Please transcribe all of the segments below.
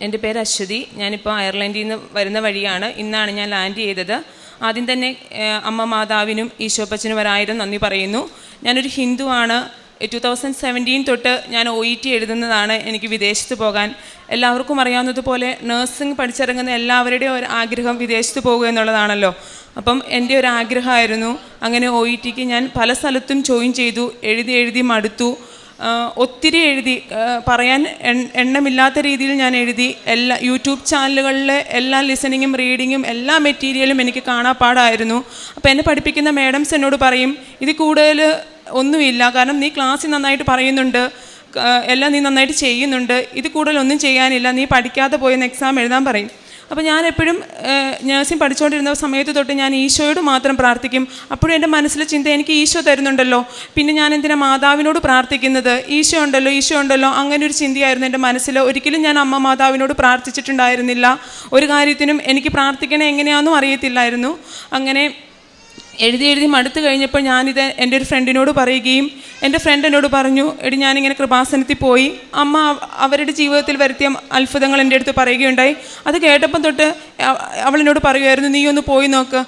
എന്റെ പേര് അശ്വതി. ഞാനിപ്പോൾ അയർലൻഡിൽ നിന്ന് വരുന്ന വഴിയാണ്. ഇന്നാണ് ഞാൻ ലാൻഡ് ചെയ്തത്. ആദ്യം തന്നെ അമ്മ മാതാവിനും ഈശോപ്പച്ചനും ഒരായിരം നന്ദി പറയുന്നു. ഞാനൊരു ഹിന്ദുവാണ് ടു തൗസൻഡ് സെവന്റീൻ തൊട്ട് ഞാൻ ഒ ഇ ടി എഴുതുന്നതാണ് എനിക്ക് വിദേശത്ത് പോകാൻ. എല്ലാവർക്കും അറിയാവുന്നതുപോലെ നഴ്സിംഗ് പഠിച്ചിറങ്ങുന്ന എല്ലാവരുടെയും ഒരു ആഗ്രഹം വിദേശത്ത് പോകുക എന്നുള്ളതാണല്ലോ. അപ്പം എന്റെ ഒരു ആഗ്രഹമായിരുന്നു. അങ്ങനെ ഒ ഇ ടിക്ക് ഞാൻ പല സ്ഥലത്തും ജോയിൻ ചെയ്തു. എഴുതി എഴുതി മടുത്തു. ഒത്തിരി എഴുതി പറയാൻ എണ്ണമില്ലാത്ത രീതിയിൽ ഞാൻ എഴുതി. എല്ലാ യൂട്യൂബ് ചാനലുകളിലെ എല്ലാ ലിസണിങ്ങും റീഡിങ്ങും എല്ലാ മെറ്റീരിയലും എനിക്ക് കാണാപ്പാടായിരുന്നു അപ്പോൾ എന്നെ പഠിപ്പിക്കുന്ന മേഡംസ് എന്നോട് പറയും ഇത് കൂടുതൽ ഒന്നുമില്ല. കാരണം നീ ക്ലാസ്സിൽ നന്നായിട്ട് പറയുന്നുണ്ട്. എല്ലാം നീ നന്നായിട്ട് ചെയ്യുന്നുണ്ട്. ഇത് കൂടുതൽ ഒന്നും ചെയ്യാനില്ല. നീ പഠിക്കാതെ പോയെന്ന് എക്സാം എഴുതാൻ പറയും. അപ്പോൾ ഞാൻ എപ്പോഴും നഴ്സിംഗ് പഠിച്ചുകൊണ്ടിരുന്ന സമയത്ത് തൊട്ട് ഞാൻ ഈശോയോട് മാത്രം പ്രാർത്ഥിക്കും. അപ്പോഴും എന്റെ മനസ്സിലെ ചിന്ത എനിക്ക് ഈശോ തരുന്നുണ്ടല്ലോ. പിന്നെ ഞാൻ എന്തിനാ മാതാവിനോട് പ്രാർത്ഥിക്കുന്നത്? ഈശോ ഉണ്ടല്ലോ ഈശോ ഉണ്ടല്ലോ. അങ്ങനെ ഒരു ചിന്തയായിരുന്നു എന്റെ മനസ്സിൽ ഒരിക്കലും ഞാൻ അമ്മ മാതാവിനോട് പ്രാർത്ഥിച്ചിട്ടുണ്ടായിരുന്നില്ല. ഒരു കാര്യത്തിനും എനിക്ക് പ്രാർത്ഥിക്കണേ എങ്ങനെയാണെന്നും അറിയത്തില്ലായിരുന്നു. അങ്ങനെ എഴുതി എഴുതി മടുത്തു കഴിഞ്ഞപ്പോൾ ഞാനിത് എന്റെ ഒരു ഫ്രണ്ടിനോട് പറയുകയും എന്റെ ഫ്രണ്ട് എന്നോട് പറഞ്ഞു എടി ഞാനിങ്ങനെ കൃപാസനത്തിൽ പോയി. അമ്മ അവരുടെ ജീവിതത്തിൽ വരുത്തിയ അത്ഭുതങ്ങൾ എന്റെ അടുത്ത് പറയുകയുണ്ടായി. അത് കേട്ടപ്പം തൊട്ട് അവളെന്നോട് പറയുമായിരുന്നു നീ ഒന്ന് പോയി നോക്ക്.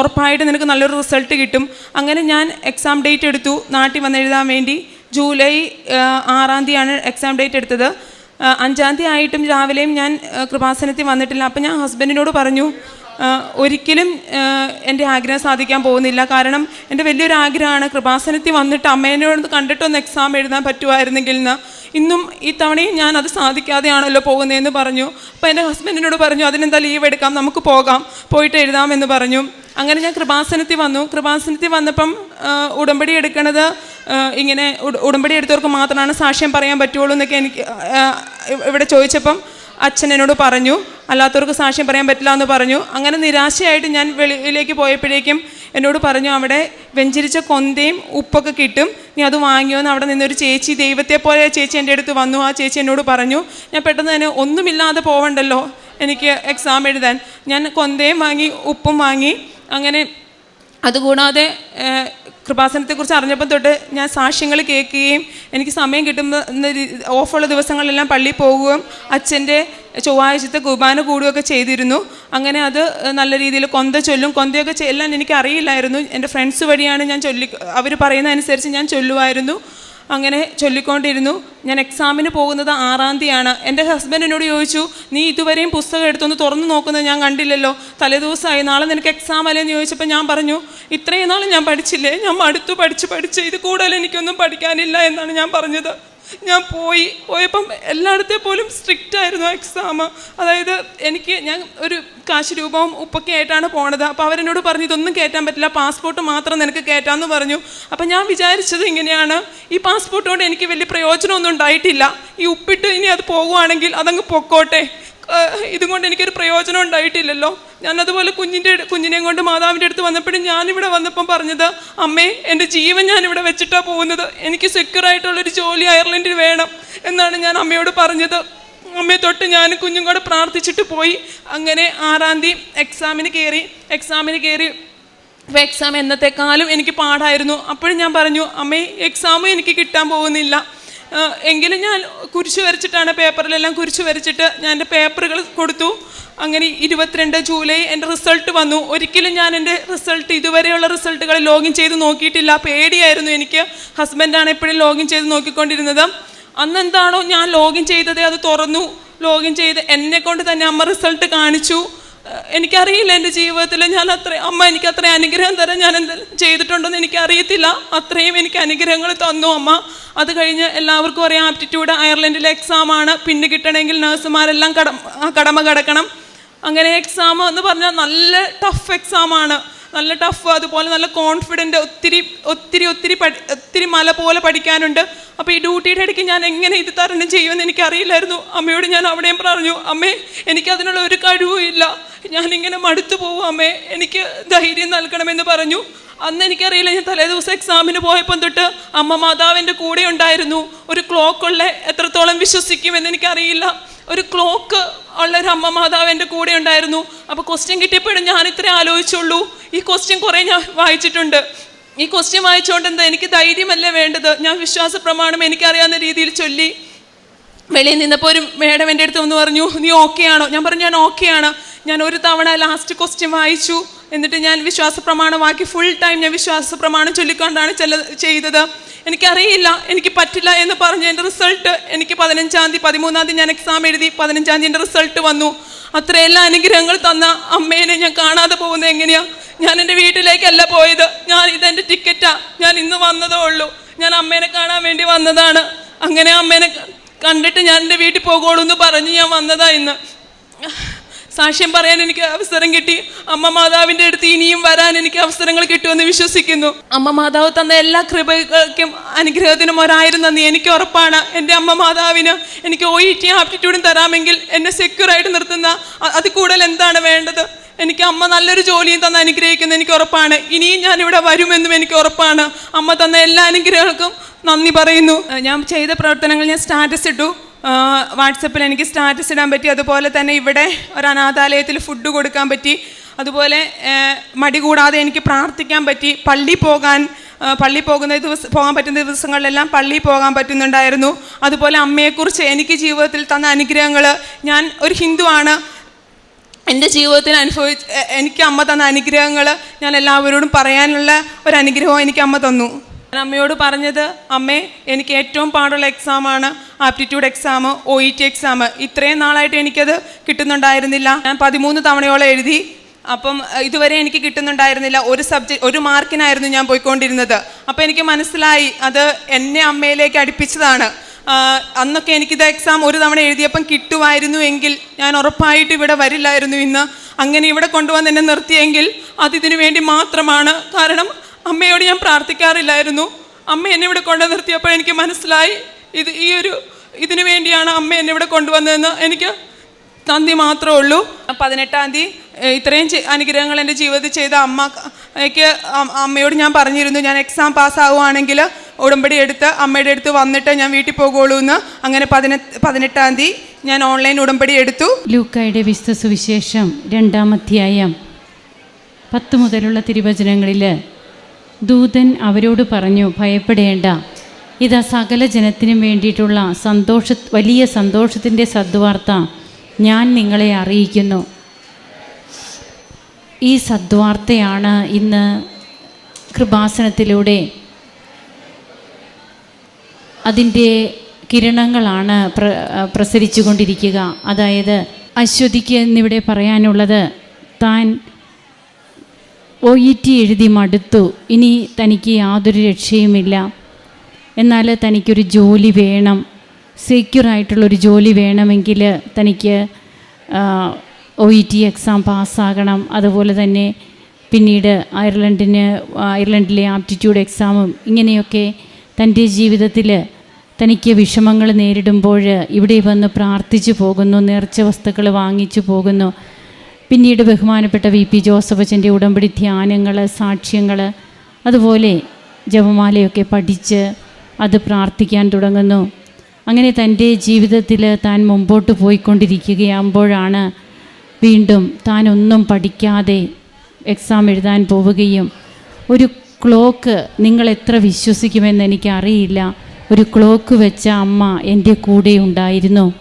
ഉറപ്പായിട്ട് നിനക്ക് നല്ലൊരു റിസൾട്ട് കിട്ടും. അങ്ങനെ ഞാൻ എക്സാം ഡേറ്റ് എടുത്തു നാട്ടിൽ വന്ന് എഴുതാൻ വേണ്ടി. ജൂലൈ ആറാം തീയതിയാണ് എക്സാം ഡേറ്റ് എടുത്തത്. അഞ്ചാം തീയതി ആയിട്ടും രാവിലെയും ഞാൻ കൃപാസനത്തിൽ വന്നിട്ടില്ല. അപ്പം ഞാൻ ഹസ്ബൻഡിനോട് പറഞ്ഞു ഒരിക്കലും എന്റെ ആഗ്രഹം സാധിക്കാൻ പോകുന്നില്ല. കാരണം എന്റെ വലിയൊരു ആഗ്രഹമാണ് കൃപാസനത്തിൽ വന്നിട്ട് അമ്മേനോട് കണ്ടിട്ടൊന്ന് എക്സാം എഴുതാൻ പറ്റുമായിരുന്നെങ്കിൽ എന്ന് ഇന്നും ഈ തവണയും ഞാൻ അത് സാധിക്കാതെയാണല്ലോ പോകുന്നതെന്ന് പറഞ്ഞു. അപ്പോൾ എന്റെ ഹസ്ബൻഡിനോട് പറഞ്ഞു അതിനെന്താ ലീവ് എടുക്കാം? നമുക്ക് പോകാം. പോയിട്ട് എഴുതാമെന്ന് പറഞ്ഞു. അങ്ങനെ ഞാൻ കൃപാസനത്തിൽ വന്നു. കൃപാസനത്തിൽ വന്നപ്പം ഉടമ്പടി എടുക്കണത് ഇങ്ങനെ ഉട- ഉടമ്പടി എടുത്തവർക്ക് മാത്രമാണ് സാക്ഷ്യം പറയാൻ പറ്റുള്ളൂ എന്നൊക്കെ എനിക്ക് ഇവിടെ ചോദിച്ചപ്പം അച്ഛൻ എന്നോട് പറഞ്ഞു അല്ലാത്തവർക്ക് സാക്ഷ്യം പറയാൻ പറ്റില്ല എന്ന് പറഞ്ഞു. അങ്ങനെ നിരാശയായിട്ട് ഞാൻ വെളിയിലേക്ക് പോയപ്പോഴേക്കും എന്നോട് പറഞ്ഞു അവിടെ വെഞ്ചരിച്ച കൊന്തയും ഉപ്പൊക്കെ കിട്ടും. നീ അത് വാങ്ങിയോ? എന്ന് അവിടെ നിന്നൊരു ചേച്ചി ദൈവത്തെ പോലെ ചേച്ചി എന്റെ അടുത്ത് വന്നു. ആ ചേച്ചി എന്നോട് പറഞ്ഞു ഞാൻ പെട്ടെന്ന് തന്നെ ഒന്നുമില്ലാതെ പോവണ്ടല്ലോ എനിക്ക് എക്സാം എഴുതാൻ. ഞാൻ കൊന്തയും വാങ്ങി ഉപ്പും വാങ്ങി അങ്ങനെ അതുകൂടാതെ കൃപാസനത്തെക്കുറിച്ച് അറിഞ്ഞപ്പോൾ തൊട്ട് ഞാൻ സാക്ഷ്യങ്ങൾ കേൾക്കുകയും എനിക്ക് സമയം കിട്ടുന്ന ഓഫുള്ള ദിവസങ്ങളിലെല്ലാം പള്ളിയിൽ പോകുകയും അച്ഛന്റെ ചൊവ്വാഴ്ചത്തെ കുർബാന കൂടുകയൊക്കെ ചെയ്തിരുന്നു. അങ്ങനെ അത് നല്ല രീതിയിൽ കൊന്ത ചൊല്ലും. കൊന്തയൊക്കെ എല്ലാം എനിക്ക് അറിയില്ലായിരുന്നു എന്റെ ഫ്രണ്ട്സ് വഴിയാണ് ഞാൻ ചൊല്ലി അവർ പറയുന്നതനുസരിച്ച് ഞാൻ ചൊല്ലുമായിരുന്നു അങ്ങനെ ചൊല്ലിക്കൊണ്ടിരുന്നു. ഞാൻ എക്സാമിന് പോകുന്നത് ആറാം തീയതിയാണ്. എന്റെ ഹസ്ബൻഡ് എന്നോട് ചോദിച്ചു നീ ഇതുവരെയും പുസ്തകം എടുത്തൊന്ന് തുറന്നു നോക്കുന്നത് ഞാൻ കണ്ടില്ലല്ലോ. തലേദിവസമായി നാളെ നിനക്ക് എക്സാം അല്ലേന്ന് ചോദിച്ചപ്പോൾ ഞാൻ പറഞ്ഞു ഇത്രയും നാൾ ഞാൻ പഠിച്ചില്ലേ? ഞാൻ അടുത്തു പഠിച്ച് പഠിച്ച്. ഇത് കൂടുതൽ എനിക്കൊന്നും പഠിക്കാനില്ല എന്നാണ് ഞാൻ പറഞ്ഞത്. ഞാൻ പോയി. പോയപ്പം എല്ലായിടത്തെ പോലും സ്ട്രിക്റ്റ് ആയിരുന്നു എക്സാം അതായത് എനിക്ക് ഞാൻ ഒരു കാശ് രൂപവും ഉപ്പൊക്കെ ആയിട്ടാണ് പോണത്. അപ്പോൾ അവരെന്നോട് പറഞ്ഞു ഇതൊന്നും കയറ്റാൻ പറ്റില്ല. പാസ്പോർട്ട് മാത്രം നിനക്ക് കയറ്റാമെന്ന് പറഞ്ഞു. അപ്പം ഞാൻ വിചാരിച്ചത് ഇങ്ങനെയാണ്. ഈ പാസ്പോർട്ട് കൊണ്ട് എനിക്ക് വലിയ പ്രയോജനമൊന്നും ഉണ്ടായിട്ടില്ല. ഈ ഉപ്പിട്ട് ഇനി അത് പോകുവാണെങ്കിൽ അതങ്ങ് പൊക്കോട്ടെ. ഇതും കൊണ്ട് എനിക്കൊരു പ്രയോജനം ഉണ്ടായിട്ടില്ലല്ലോ. ഞാൻ അതുപോലെ കുഞ്ഞിന്റെ കുഞ്ഞിനെയും കൊണ്ട് മാതാവിന്റെ അടുത്ത് വന്നപ്പോഴും ഞാനിവിടെ വന്നപ്പം പറഞ്ഞത് അമ്മേ എന്റെ ജീവൻ ഞാൻ ഇവിടെ വെച്ചിട്ടാണ് പോകുന്നത്. എനിക്ക് സെക്യൂർ ആയിട്ടുള്ളൊരു ജോലി അയർലൻഡിൽ വേണം. എന്നാണ് ഞാൻ അമ്മയോട് പറഞ്ഞത്. അമ്മയെ തൊട്ട് ഞാൻ കുഞ്ഞും കൂടെ പ്രാർത്ഥിച്ചിട്ട് പോയി. അങ്ങനെ ആറാം തീയതി എക്സാമിന് കയറി എക്സാമിന് കയറി അപ്പോൾ എക്സാം എന്നത്തെക്കാളും എനിക്ക് പാടായിരുന്നു അപ്പോഴും ഞാൻ പറഞ്ഞു അമ്മേ എക്സാമും എനിക്ക് കിട്ടാൻ പോകുന്നില്ല. എങ്കിലും ഞാൻ കുരിശ് വരച്ചിട്ടാണ് പേപ്പറിലെല്ലാം കുരിശ് വരച്ചിട്ട് ഞാൻ എന്റെ പേപ്പറുകൾ കൊടുത്തു. അങ്ങനെ ഇരുപത്തിരണ്ട് ജൂലൈ എന്റെ റിസൾട്ട് വന്നു. ഒരിക്കലും ഞാൻ എന്റെ റിസൾട്ട് ഇതുവരെയുള്ള റിസൾട്ടുകൾ ലോഗിൻ ചെയ്ത് നോക്കിയിട്ടില്ല. പേടിയായിരുന്നു എനിക്ക്. ഹസ്ബൻഡാണ് എപ്പോഴും ലോഗിൻ ചെയ്ത് നോക്കിക്കൊണ്ടിരുന്നത്. അന്ന് എന്താണോ ഞാൻ ലോഗിൻ ചെയ്തത് അത് തുറന്നു. ലോഗിൻ ചെയ്ത് എന്നെ കൊണ്ട് തന്നെ അമ്മ റിസൾട്ട് കാണിച്ചു. എനിക്കറിയില്ല എന്റെ ജീവിതത്തിൽ. ഞാൻ അത്ര അമ്മ എനിക്ക് അത്രയും അനുഗ്രഹം തരാൻ ഞാൻ എന്ത് ചെയ്തിട്ടുണ്ടെന്ന് എനിക്കറിയത്തില്ല. അത്രയും എനിക്ക് അനുഗ്രഹങ്ങൾ തന്നു അമ്മ. അത് കഴിഞ്ഞ് എല്ലാവർക്കും അറിയാം ആപ്റ്റിറ്റ്യൂഡ് അയർലൻഡിലെ എക്സാമാണ് പിന്നെ കിട്ടണമെങ്കിൽ നഴ്സുമാരെല്ലാം കടം കടമ കിടക്കണം. അങ്ങനെ എക്സാം എന്ന് പറഞ്ഞാൽ നല്ല ടഫ് എക്സാമാണ് നല്ല ടഫ് അതുപോലെ നല്ല കോൺഫിഡന്റ് ഒത്തിരി ഒത്തിരി ഒത്തിരി പഠി ഒത്തിരി മല പോലെ പഠിക്കാനുണ്ട്. അപ്പോൾ ഈ ഡ്യൂട്ടിയുടെ ഇടയ്ക്ക് ഞാൻ എങ്ങനെ ഇത് തരണം ചെയ്യുമെന്ന് എനിക്കറിയില്ലായിരുന്നു. അമ്മയോട് ഞാൻ അവിടെയും പറഞ്ഞു അമ്മേ എനിക്കതിനുള്ള ഒരു കഴിവും ഇല്ല. ഞാനിങ്ങനെ മടുത്തു അമ്മേ. എനിക്ക് ധൈര്യം നൽകണമെന്ന് പറഞ്ഞു. അന്ന് എനിക്കറിയില്ല ഞാൻ തലേദിവസം എക്സാമിന് പോയപ്പം തൊട്ട് അമ്മ മാതാവിന്റെ കൂടെ ഉണ്ടായിരുന്നു. ഒരു ക്ലോക്ക് ഉള്ള എത്രത്തോളം വിശ്വസിക്കുമെന്ന് എനിക്കറിയില്ല. ഒരു ക്ലോക്ക് ഉള്ള ഒരു അമ്മ മാതാവ് എന്റെ കൂടെ ഉണ്ടായിരുന്നു. അപ്പോൾ ക്വസ്റ്റ്യൻ കിട്ടിയപ്പോഴും ഞാൻ ഇത്രേ ആലോചിച്ചുള്ളൂ. ഈ ക്വസ്റ്റ്യൻ കുറേ ഞാൻ വായിച്ചിട്ടുണ്ട്. ഈ ക്വസ്റ്റ്യൻ വായിച്ചുകൊണ്ട് എന്താ എനിക്ക് ധൈര്യമല്ലേ വേണ്ടത്? ഞാൻ വിശ്വാസ പ്രമാണം എനിക്കറിയാവുന്ന രീതിയിൽ ചൊല്ലി വെളിയിൽ നിന്നപ്പോൾ ഒരു മേഡം എന്റെ അടുത്ത് വന്ന് പറഞ്ഞു നീ ഓക്കെ ആണോ? ഞാൻ പറഞ്ഞു ഞാൻ ഓക്കെ ആണ്. ഞാൻ ഒരു തവണ ലാസ്റ്റ് ക്വസ്റ്റ്യൻ വായിച്ചു. എന്നിട്ട് ഞാൻ വിശ്വാസ പ്രമാണമാക്കി ഫുൾ ടൈം ഞാൻ വിശ്വാസ പ്രമാണം ചൊല്ലിക്കൊണ്ടാണ് ചില ചെയ്തത്. എനിക്കറിയില്ല എനിക്ക് പറ്റില്ല എന്ന് പറഞ്ഞ് എന്റെ റിസൾട്ട് എനിക്ക് പതിനഞ്ചാം തീയതി പതിമൂന്നാം തീയതി ഞാൻ എക്സാം എഴുതി പതിനഞ്ചാം തീയതി എന്റെ റിസൾട്ട് വന്നു. അത്രയെല്ലാം അനുഗ്രഹങ്ങൾ തന്ന അമ്മേനെ ഞാൻ കാണാതെ പോകുന്നത് എങ്ങനെയാണ് ഞാൻ എന്റെ വീട്ടിലേക്കല്ല പോയത്. ഞാൻ ഇതെന്റെ ടിക്കറ്റാണ് ഞാൻ ഇന്ന് വന്നതേ ഉള്ളൂ. ഞാൻ അമ്മേനെ കാണാൻ വേണ്ടി വന്നതാണ്. അങ്ങനെ അമ്മേനെ കണ്ടിട്ട് ഞാൻ എന്റെ വീട്ടിൽ പോകുള്ളൂ എന്ന് പറഞ്ഞ് ഞാൻ വന്നതാ ഇന്ന്. സാക്ഷ്യം പറയാൻ എനിക്ക് അവസരം കിട്ടി. അമ്മ മാതാവിന്റെ അടുത്ത് ഇനിയും വരാൻ എനിക്ക് അവസരങ്ങൾ കിട്ടുമെന്ന് വിശ്വസിക്കുന്നു. അമ്മ മാതാവ് തന്ന എല്ലാ കൃപകൾക്കും അനുഗ്രഹത്തിനും ഒരായിരം നന്ദി. എനിക്ക് ഉറപ്പാണ്. എന്റെ അമ്മ മാതാവിന് എനിക്ക് ഒ ഇ ടി ആപ്റ്റിറ്റ്യൂഡും തരാമെങ്കിൽ എന്നെ സെക്യൂർ ആയിട്ട് നിർത്തുന്ന അത് കൂടുതൽ എന്താണ് വേണ്ടത്? എനിക്ക് അമ്മ നല്ലൊരു ജോലിയും തന്ന് അനുഗ്രഹിക്കുന്ന. എനിക്ക് ഉറപ്പാണ്. ഇനിയും ഞാൻ ഇവിടെ വരുമെന്നും എനിക്ക് ഉറപ്പാണ്. അമ്മ തന്ന എല്ലാ അനുഗ്രഹങ്ങൾക്കും നന്ദി പറയുന്നു. ഞാൻ ചെയ്ത പ്രവർത്തനങ്ങൾ ഞാൻ സ്റ്റാറ്റസ് ഇട്ടു. വാട്സപ്പിൽ എനിക്ക് സ്റ്റാറ്റസ് ഇടാൻ പറ്റി. അതുപോലെ തന്നെ ഇവിടെ ഒരു അനാഥാലയത്തിൽ ഫുഡ് കൊടുക്കാൻ പറ്റി. അതുപോലെ മടി കൂടാതെ എനിക്ക് പ്രാർത്ഥിക്കാൻ പറ്റി. പള്ളി പോകാൻ പള്ളി പോകുന്ന ദിവസം പോകാൻ പറ്റുന്ന ദിവസങ്ങളിലെല്ലാം പള്ളി പോകാൻ പറ്റുന്നുണ്ടായിരുന്നു. അതുപോലെ അമ്മയെക്കുറിച്ച് എനിക്ക് ജീവിതത്തിൽ തന്ന അനുഗ്രഹങ്ങൾ ഞാൻ ഒരു ഹിന്ദുവാണ് എന്റെ ജീവിതത്തിൽ അനുഭവിച്ച് എനിക്ക് അമ്മ തന്ന അനുഗ്രഹങ്ങൾ ഞാൻ എല്ലാവരോടും പറയാനുള്ള ഒരു അനുഗ്രഹവും എനിക്ക് അമ്മ തന്നു. ഞാൻ അമ്മയോട് പറഞ്ഞത് അമ്മേ എനിക്ക് ഏറ്റവും പാടുള്ള എക്സാമാണ് aptitude exam O E T exam ഇത്രയും നാളായിട്ട് എനിക്കത് കിട്ടുന്നുണ്ടായിരുന്നില്ല. ഞാൻ പതിമൂന്ന് തവണയോളം എഴുതി. അപ്പം ഇതുവരെ എനിക്ക് കിട്ടുന്നുണ്ടായിരുന്നില്ല. ഒരു സബ്ജക്റ്റ് ഒരു മാർക്കിനായിരുന്നു ഞാൻ പോയിക്കൊണ്ടിരുന്നത്. അപ്പം എനിക്ക് മനസ്സിലായി അത് എന്നെ അമ്മയിലേക്ക് അടുപ്പിച്ചതാണ്. അന്നൊക്കെ എനിക്കിത് എക്സാം ഒരു തവണ എഴുതിയപ്പം കിട്ടുമായിരുന്നു എങ്കിൽ ഞാൻ ഉറപ്പായിട്ട് ഇവിടെ വരില്ലായിരുന്നു ഇന്ന്. അങ്ങനെ ഇവിടെ കൊണ്ടുവന്ന് എന്നെ നിർത്തിയെങ്കിൽ അതിതിനു വേണ്ടി മാത്രമാണ്. കാരണം അമ്മയോട് ഞാൻ പ്രാർത്ഥിക്കാറില്ലായിരുന്നു. അമ്മ എന്നെ ഇവിടെ കൊണ്ടു നിർത്തിയപ്പോൾ എനിക്ക് മനസ്സിലായി ഇത് ഈ ഒരു ഇതിനു വേണ്ടിയാണ് അമ്മ എന്നെ ഇവിടെ കൊണ്ടുവന്നതെന്ന് എനിക്ക് നന്ദി മാത്രമേ ഉള്ളൂ. പതിനെട്ടാം തീയതി ഇത്രയും അനുഗ്രഹങ്ങൾ എന്റെ ജീവിതത്തിൽ ചെയ്ത അമ്മയ്ക്ക് അമ്മയോട് ഞാൻ പറഞ്ഞിരുന്നു ഞാൻ എക്സാം പാസ്സാവുകയാണെങ്കിൽ ഉടമ്പടി എടുത്ത് അമ്മയുടെ അടുത്ത് വന്നിട്ട് ഞാൻ വീട്ടിൽ പോകുള്ളൂ എന്ന്. അങ്ങനെ പതിനെട്ട് പതിനെട്ടാം തീയതി ഞാൻ ഓൺലൈൻ ഉടമ്പടി എടുത്തു. ലൂക്കായുടെ വിശുദ്ധ സുവിശേഷം രണ്ടാം അധ്യായം പത്ത് മുതലുള്ള തിരുവചനങ്ങളിൽ ദൂതൻ അവരോട് പറഞ്ഞു ഭയപ്പെടേണ്ട. ഇതാ സകല ജനത്തിനും വേണ്ടിയിട്ടുള്ള സന്തോഷ വലിയ സന്തോഷത്തിന്റെ സദ്വാർത്ത ഞാൻ നിങ്ങളെ അറിയിക്കുന്നു. ഈ സദ്വാർത്തയാണ് ഇന്ന് കൃപാസനത്തിലൂടെ അതിന്റെ കിരണങ്ങളാണ് പ്ര പ്രസരിച്ചു കൊണ്ടിരിക്കുക അതായത് അശ്വതിക്ക് എന്നിവിടെ പറയാനുള്ളത് താൻ ഒ ഇ ടി എഴുതി മടുത്തു. ഇനി തനിക്ക് യാതൊരു രക്ഷയുമില്ല. എന്നാൽ തനിക്കൊരു ജോലി വേണം. സെക്യൂറായിട്ടുള്ളൊരു ജോലി വേണമെങ്കിൽ തനിക്ക് ഒ ഇ ടി എക്സാം പാസ്സാകണം. അതുപോലെ തന്നെ പിന്നീട് അയർലൻഡിന് അയർലൻഡിലെ ആപ്റ്റിറ്റ്യൂഡ് എക്സാമും ഇങ്ങനെയൊക്കെ തന്റെ ജീവിതത്തിൽ തനിക്ക് വിഷമങ്ങൾ നേരിടുമ്പോൾ ഇവിടെ വന്ന് പ്രാർത്ഥിച്ചു പോകുന്നു നേർച്ച വസ്തുക്കൾ വാങ്ങിച്ചു പോകുന്നു. പിന്നീട് ബഹുമാനപ്പെട്ട വി പി ജോസഫച്ചന്റെ ഉടമ്പടി ധ്യാനങ്ങൾ സാക്ഷ്യങ്ങൾ അതുപോലെ ജപമാലയൊക്കെ പഠിച്ച് അത് പ്രാർത്ഥിക്കാൻ തുടങ്ങുന്നു. അങ്ങനെ തന്റെ ജീവിതത്തിൽ താൻ മുമ്പോട്ട് പോയിക്കൊണ്ടിരിക്കുകയാകുമ്പോഴാണ് വീണ്ടും താൻ ഒന്നും പഠിക്കാതെ എക്സാം എഴുതാൻ പോവുകയും ഒരു ക്ലോക്ക് നിങ്ങൾ എത്ര വിശ്വസിക്കുമെന്ന് എനിക്കറിയില്ല. ഒരു ക്ലോക്ക് വെച്ച അമ്മ എന്റെ കൂടെ ഉണ്ടായിരുന്നു.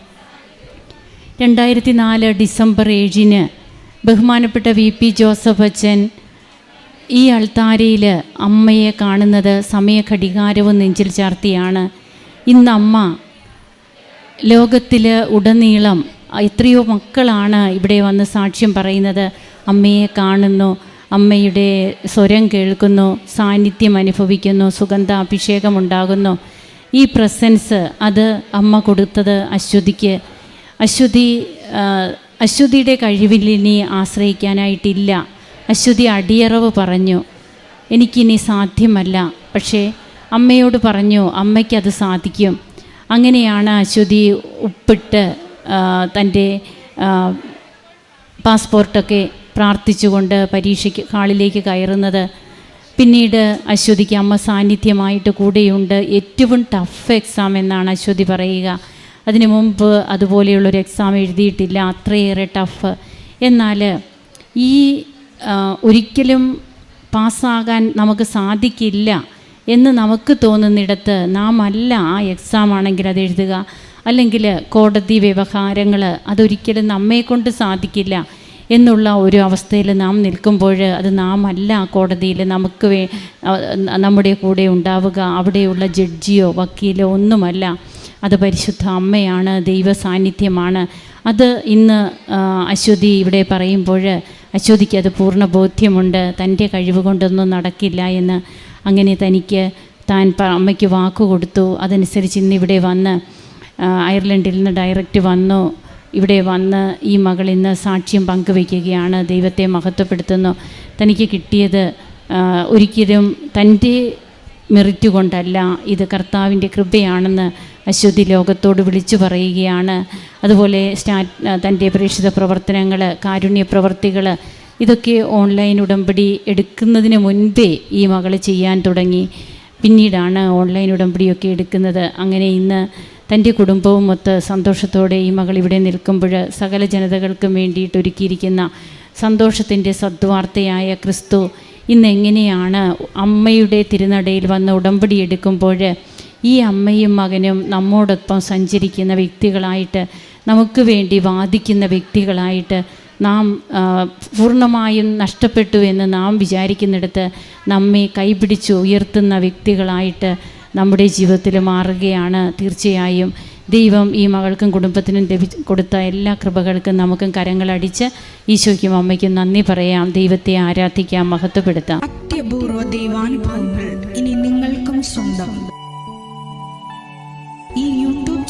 രണ്ടായിരത്തി നാല് ഡിസംബർ ഏഴിന് ബഹുമാനപ്പെട്ട വി പി ജോസഫ് അച്ഛൻ ഈ അൾത്താരയിൽ അമ്മയെ കാണുന്നത് സമയ ഘടികാരവും നെഞ്ചിൽ ചാർത്തിയാണ്. ഇന്ന് അമ്മ ലോകത്തിൽ ഉടനീളം എത്രയോ മക്കളാണ് ഇവിടെ വന്ന് സാക്ഷ്യം പറയുന്നത്. അമ്മയെ കാണുന്നു അമ്മയുടെ സ്വരം കേൾക്കുന്നു സാന്നിധ്യം അനുഭവിക്കുന്നു സുഗന്ധ ഉണ്ടാകുന്നു ഈ പ്രസൻസ് അത് അമ്മ കൊടുത്തത് അശ്വതിക്ക്. അശ്വതി അശ്വതിയുടെ ഇനി ആശ്രയിക്കാനായിട്ടില്ല. അശ്വതി അടിയറവ് പറഞ്ഞു എനിക്കിനി സാധ്യമല്ല. പക്ഷേ അമ്മയോട് പറഞ്ഞു അമ്മയ്ക്കത് സാധിക്കും. അങ്ങനെയാണ് അശ്വതി ഉപ്പിട്ട് തന്റെ പാസ്പോർട്ടൊക്കെ പ്രാർത്ഥിച്ചുകൊണ്ട് പരീക്ഷയ്ക്ക് കാളിലേക്ക് കയറുന്നത്. പിന്നീട് അശ്വതിക്ക് അമ്മ സാന്നിധ്യമായിട്ട് കൂടെയുണ്ട്. ഏറ്റവും ടഫ് എക്സാം എന്നാണ് അശ്വതി പറയുക. അതിനു മുമ്പ് അതുപോലെയുള്ളൊരു എക്സാം എഴുതിയിട്ടില്ല. അത്രയേറെ ടഫ്. എന്നാൽ ഈ ഒരിക്കലും പാസ്സാകാൻ നമുക്ക് സാധിക്കില്ല എന്ന് നമുക്ക് തോന്നുന്നിടത്ത് നാം അല്ല ആ എക്സാം ആണെങ്കിൽ അത് എഴുതുക. അല്ലെങ്കിൽ കോടതി വ്യവഹാരങ്ങൾ അതൊരിക്കലും നമ്മെക്കൊണ്ട് സാധിക്കില്ല എന്നുള്ള ഒരു അവസ്ഥയിൽ നാം നിൽക്കുമ്പോൾ അത് നാം അല്ല കോടതിയിൽ നമുക്ക് വേ നമ്മുടെ കൂടെ ഉണ്ടാവുക. അവിടെയുള്ള ജഡ്ജിയോ വക്കീലോ ഒന്നുമല്ല. അത് പരിശുദ്ധ അമ്മയാണ് ദൈവ സാന്നിധ്യമാണ് അത് ഇന്ന് അശ്വതി ഇവിടെ പറയുമ്പോൾ അശ്വതിക്ക് അത് പൂർണ ബോധ്യമുണ്ട്. തന്റെ കഴിവ് കൊണ്ടൊന്നും നടക്കില്ല എന്ന് അങ്ങനെ തനിക്ക് താൻ അമ്മയ്ക്ക് വാക്ക് കൊടുത്തു. അതനുസരിച്ച് ഇന്ന് ഇവിടെ വന്ന് അയർലൻഡിൽ നിന്ന് ഡയറക്റ്റ് വന്നു. ഇവിടെ വന്ന് ഈ മകൾ ഇന്ന് സാക്ഷ്യം പങ്കുവയ്ക്കുകയാണ്. ദൈവത്തെ മഹത്വപ്പെടുത്തുന്നു. തനിക്ക് കിട്ടിയത് ഒരിക്കലും തന്റെ മെറിറ്റ് കൊണ്ടല്ല. ഇത് കർത്താവിന്റെ കൃപയാണെന്ന് അശ്വതി ലോകത്തോട് വിളിച്ചു പറയുകയാണ്. അതുപോലെ സ്റ്റാ തന്റെ പ്രേക്ഷിത പ്രവർത്തനങ്ങൾ കാരുണ്യ പ്രവർത്തികൾ ഇതൊക്കെ ഓൺലൈൻ ഉടമ്പടി എടുക്കുന്നതിന് മുൻപേ ഈ മകൾ ചെയ്യാൻ തുടങ്ങി. പിന്നീടാണ് ഓൺലൈൻ ഉടമ്പടിയൊക്കെ എടുക്കുന്നത്. അങ്ങനെ ഇന്ന് തന്റെ കുടുംബവും ഒത്ത് സന്തോഷത്തോടെ ഈ മകൾ ഇവിടെ നിൽക്കുമ്പോൾ സകല ജനതകൾക്കും വേണ്ടിയിട്ട് ഒരുക്കിയിരിക്കുന്ന സന്തോഷത്തിന്റെ സദ്വാർത്തയായ ക്രിസ്തു ഇന്ന് എങ്ങനെയാണ് അമ്മയുടെ തിരുനടയിൽ വന്ന് ഉടമ്പടി എടുക്കുമ്പോൾ ഈ അമ്മയും മകനും നമ്മോടൊപ്പം സഞ്ചരിക്കുന്ന വ്യക്തികളായിട്ട് നമുക്ക് വേണ്ടി വാദിക്കുന്ന വ്യക്തികളായിട്ട് നാം പൂർണമായും നഷ്ടപ്പെട്ടു എന്ന് നാം വിചാരിക്കുന്നിടത്ത് നമ്മെ കൈപിടിച്ച് ഉയർത്തുന്ന വ്യക്തികളായിട്ട് നമ്മുടെ ജീവിതത്തിൽ മാറുകയാണ് തീർച്ചയായും. ദൈവം ഈ മകൾക്കും കുടുംബത്തിനും ലഭി കൊടുത്ത എല്ലാ കൃപകൾക്കും നമുക്കും കരങ്ങളടിച്ച് ഈശോയ്ക്കും അമ്മയ്ക്കും നന്ദി പറയാം. ദൈവത്തെ ആരാധിക്കാം മഹത്വപ്പെടുത്താം. അത്യപൂർവ ദൈവാനുഭവങ്ങൾ ഇനി നിങ്ങൾക്കും സ്വന്തം.